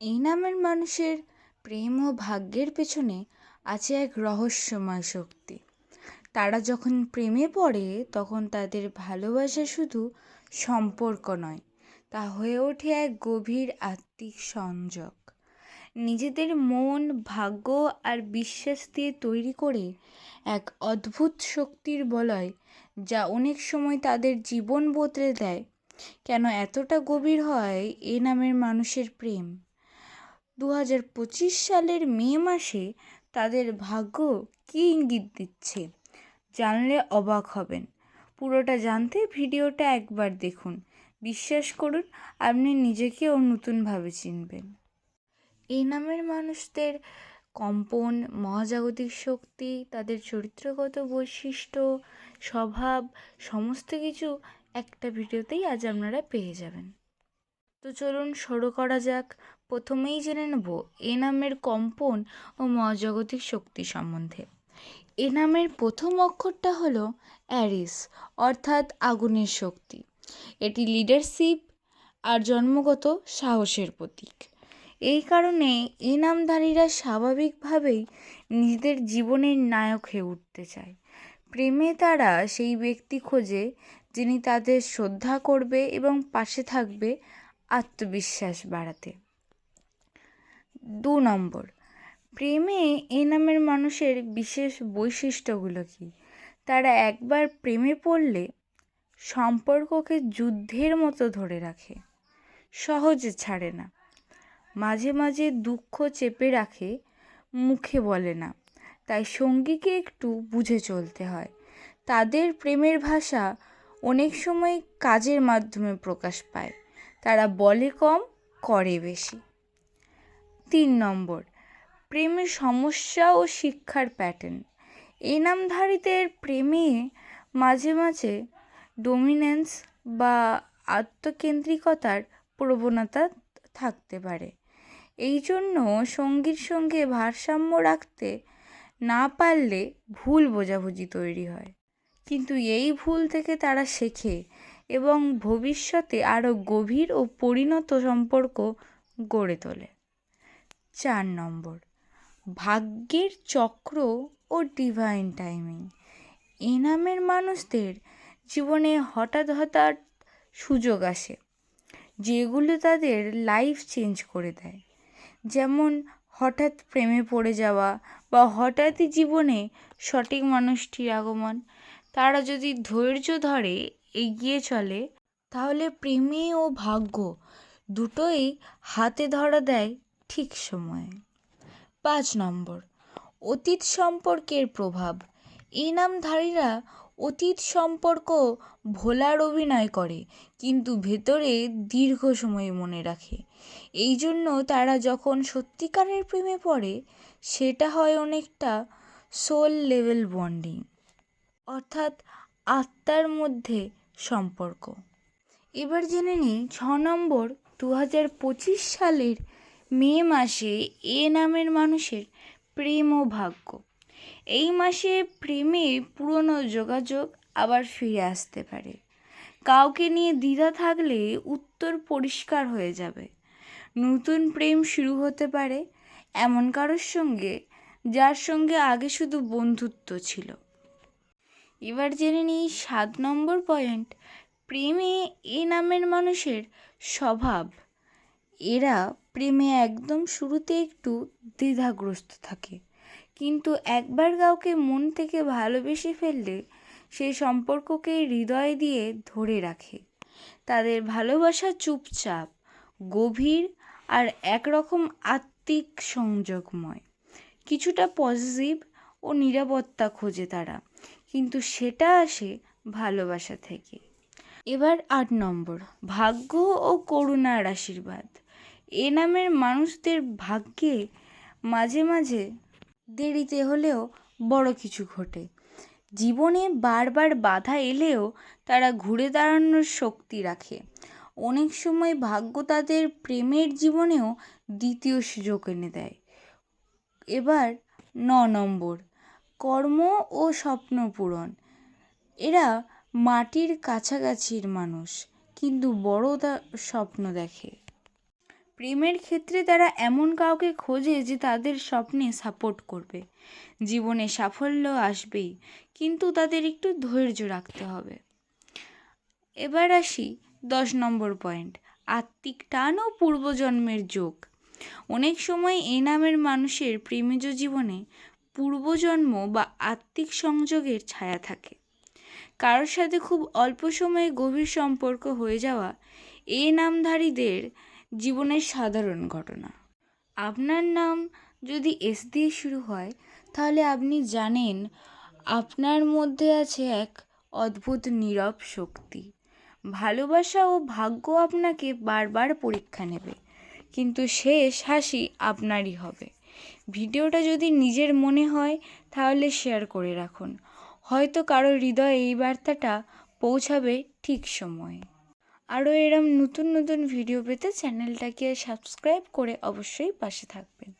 এই নামের মানুষের প্রেম ও ভাগ্যের পেছনে আছে এক রহস্যময় শক্তি। তারা যখন প্রেমে পড়ে, তখন তাদের ভালোবাসা শুধু সম্পর্ক নয়, তা হয়ে ওঠে এক গভীর আত্মিক সংযোগ। নিজেদের মন, ভাগ্য আর বিশ্বাস দিয়ে তৈরি করে এক অদ্ভুত শক্তির বলয়, যা অনেক সময় তাদের জীবন বদলে দেয়। কেন এতটা গভীর হয় এ নামের মানুষের প্রেম? দু হাজার পঁচিশ সালের মে মাসে তাদের ভাগ্য কী ইঙ্গিত দিচ্ছে? জানলে অবাক হবেন। পুরোটা জানতে ভিডিওটা একবার দেখুন। বিশ্বাস করুন, আপনি নিজেকেও নতুনভাবে চিনবেন। এই নামের মানুষদের কম্পন, মহাজাগতিক শক্তি, তাদের চরিত্রগত বৈশিষ্ট্য, স্বভাব, সমস্ত কিছু একটা ভিডিওতেই আজ আপনারা পেয়ে যাবেন। তো চলুন শুরু করা যাক। প্রথমেই জেনে নেব এ নামের কম্পন ও মহাজাগতিক শক্তি সম্বন্ধে। এ নামের প্রথম অক্ষরটা হলো অ্যারিস, অর্থাৎ আগুনের শক্তি। এটি লিডারশিপ আর জন্মগত সাহসের প্রতীক। এই কারণে এই নামধারীরা স্বাভাবিকভাবেই নিজেদের জীবনের নায়ক হয়ে উঠতে চায়। প্রেমে তারা সেই ব্যক্তি খোঁজে যিনি তাদের শ্রদ্ধা করবে এবং পাশে থাকবে আত্মবিশ্বাস বাড়াতে। দু নম্বর, প্রেমে এ নামের মানুষের বিশেষ বৈশিষ্ট্যগুলো কী? তারা একবার প্রেমে পড়লে সম্পর্ককে যুদ্ধের মতো ধরে রাখে, সহজে ছাড়ে না, মাঝে মাঝে দুঃখ চেপে রাখে, মুখে বলে না। তাই সঙ্গীকে একটু বুঝে চলতে হয়। তাদের প্রেমের ভাষা অনেক সময় কাজের মাধ্যমে প্রকাশ পায়। তারা বলে কম, করে বেশি। তিন নম্বর প্রেমের সমস্যা ও শিক্ষার প্যাটার্ন এই নামধারীদের প্রেমে মাঝে মাঝে ডোমিনেন্স বা আত্মকেন্দ্রিকতার প্রবণতা থাকতে পারে। এই জন্য সঙ্গীর সঙ্গে ভারসাম্য রাখতে না পারলে ভুল বোঝাবুঝি তৈরি হয়। কিন্তু এই ভুল থেকে তারা শেখে এবং ভবিষ্যতে আরও গভীর ও পরিণত সম্পর্ক গড়ে তোলে। চার নম্বর, ভাগ্যের চক্র ও ডিভাইন টাইমিং এ নামের মানুষদের জীবনে হঠাৎ হঠাৎ সুযোগ আসে, যেগুলো তাদের লাইফ চেঞ্জ করে দেয়। যেমন হঠাৎ প্রেমে পড়ে যাওয়া বা হঠাৎই জীবনে সঠিক মানুষটির আগমন। তারা যদি ধৈর্য ধরে এগিয়ে চলে, তাহলে প্রেমে ও ভাগ্য দুটোই হাতে ধরা দেয় ঠিক সময়ে। পাঁচ নম্বর, অতীত সম্পর্কের প্রভাব। এই নামধারীরা অতীত সম্পর্ক ভোলার অভিনয় করে, কিন্তু ভেতরে দীর্ঘ সময় মনে রাখে। এই জন্য তারা যখন সত্যিকারের প্রেমে পড়ে, সেটা হয় অনেকটা সোল লেভেল বন্ডিং অর্থাৎ আত্মার মধ্যে সম্পর্ক। এবার জেনে নিই, ছ নম্বর দু হাজার পঁচিশ সালের মে মাসে এ নামের মানুষের প্রেম ও ভাগ্য। এই মাসে প্রেমে পুরনো যোগাযোগ আবার ফিরে আসতে পারে। কাউকে নিয়ে দ্বিধা থাকলে উত্তর পরিষ্কার হয়ে যাবে। নতুন প্রেম শুরু হতে পারে এমন কারোর সঙ্গে যার সঙ্গে আগে শুধু বন্ধুত্ব ছিল। এবার জেনে নিই সাত নম্বর পয়েন্ট। প্রেমে এ নামের মানুষের স্বভাব। এরা প্রেমে একদম শুরুতে একটু দ্বিধাগ্রস্ত থাকে। কিন্তু একবার কাউকে মন থেকে ভালোবেসে ফেললে সে সম্পর্ককে হৃদয় দিয়ে ধরে রাখে। তাদের ভালোবাসা চুপচাপ, গভীর আর একরকম আত্মিক সংযোগময়। কিছুটা পজিটিভ ও নিরাপত্তা খোঁজে তারা। কিন্তু সেটা আসে ভালোবাসা থেকে। এবার আট নম্বর, ভাগ্য ও করুণার আশীর্বাদ। এ নামের মানুষদের ভাগ্যে মাঝে মাঝে দেরিতে হলেও বড় কিছু ঘটে। জীবনে বারবার বাধা এলেও তারা ঘুরে দাঁড়ানোর শক্তি রাখে। অনেক সময় ভাগ্য তাদের প্রেমের জীবনেও দ্বিতীয় সুযোগ এনে দেয়। এবার ন নম্বর কর্ম ও স্বপ্ন পূরণ। এরা মাটির কাছাকাছির মানুষ, কিন্তু বড় স্বপ্ন দেখে। প্রেমের ক্ষেত্রে তারা এমন কাউকে খোঁজে যে তাদের স্বপ্নে সাপোর্ট করবে। জীবনে সাফল্য আসবেই, কিন্তু তাদের একটু ধৈর্য রাখতে হবে। এবার আসি দশ নম্বর পয়েন্ট, আত্মিক টান ও পূর্বজন্মের যোগ। অনেক সময় এ নামের মানুষের প্রেমিজ জীবনে পূর্বজন্ম বা আত্মিক সংযোগের ছায়া থাকে। কারোর সাথে খুব অল্প সময়ে গভীর সম্পর্ক হয়ে যাওয়া এ নামধারীদের জীবনের সাধারণ ঘটনা। আপনার নাম যদি এস দিয়ে শুরু হয়, তাহলে আপনি জানেন আপনার মধ্যে আছে এক অদ্ভুত নীরব শক্তি। ভালোবাসা ও ভাগ্য আপনাকে বারবার পরীক্ষা নেবে, কিন্তু শেষ হাসি আপনারই হবে। ভিডিওটা যদি নিজের মনে হয়, তাহলে শেয়ার করে রাখুন। হয়তো কারও হৃদয়ে এই বার্তাটা পৌঁছাবে ঠিক সময়ে। আরও এরম নতুন নতুন ভিডিও পেতে চ্যানেলটাকে সাবস্ক্রাইব করে অবশ্যই পাশে থাকবেন।